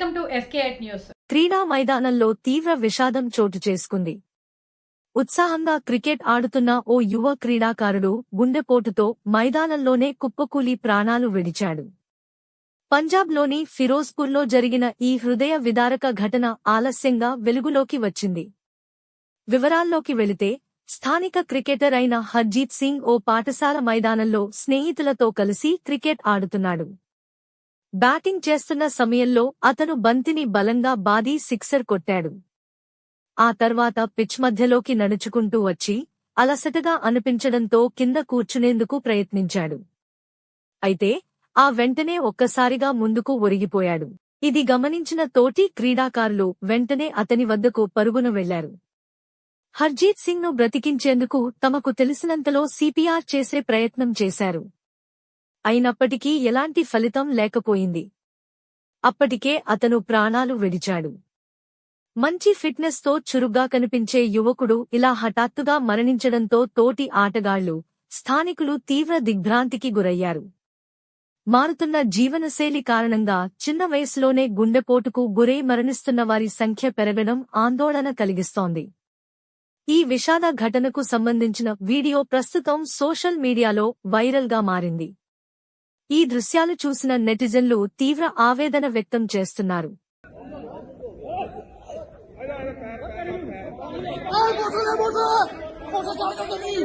చేస్తారు క్రీడా మైదానంలో తీవ్ర విషాదం చోటు చేసుకుంది. ఉత్సాహంగా క్రికెట్ ఆడుతున్న ఓ యువ క్రీడాకారుడు గుండెపోటుతో మైదానంలోనే కుప్పకూలి ప్రాణాలు విడిచాడు. పంజాబ్లోని ఫిరోజ్పూర్లో జరిగిన ఈ హృదయ విదారక ఘటన ఆలస్యంగా వెలుగులోకి వచ్చింది. వివరాల్లోకి వెళితే స్థానిక క్రికెటర్ అయిన హర్జీత్ సింగ్ ఓ పాఠశాల మైదానంలో స్నేహితులతో కలిసి క్రికెట్ ఆడుతున్నాడు. బ్యాటింగ్ చేస్తున్న సమయంలో అతను బంతిని బలంగా బాదీ సిక్సర్ కొట్టాడు. ఆ తర్వాత పిచ్ మధ్యలోకి నడుచుకుంటూ వచ్చి అలసటగా అనిపించడంతో కింద కూర్చునేందుకు ప్రయత్నించాడు. అయితే ఆ వెంటనే ఒక్కసారిగా ముందుకు ఒరిగిపోయాడు. ఇది గమనించిన తోటి క్రీడాకారులు వెంటనే అతని వద్దకు పరుగున వెళ్ళారు. హర్జీత్ సింగ్ను బ్రతికించేందుకు తమకు తెలిసినంతలో సిపిఆర్ చేసే ప్రయత్నం చేశారు. అయినప్పటికీ ఎలాంటి ఫలితం లేకపోయింది. అప్పటికే అతను ప్రాణాలు విడిచాడు. మంచి ఫిట్నెస్తో చురుగ్గా కనిపించే యువకుడు ఇలా హఠాత్తుగా మరణించడంతో తోటి ఆటగాళ్ళు స్థానికులు తీవ్ర దిగ్భ్రాంతికి గురయ్యారు. మారుతున్న జీవనశైలి కారణంగా చిన్న వయసులోనే గుండెపోటుకు గురై మరణిస్తున్న వారి సంఖ్య పెరగడం ఆందోళన కలిగిస్తోంది. ఈ విషాద ఘటనకు సంబంధించిన వీడియో ప్రస్తుతం సోషల్ మీడియాలో వైరల్గా మారింది. ఈ దృశ్యాలు చూసిన నెటిజన్లు తీవ్ర ఆవేదన వ్యక్తం చేస్తున్నారు ఈ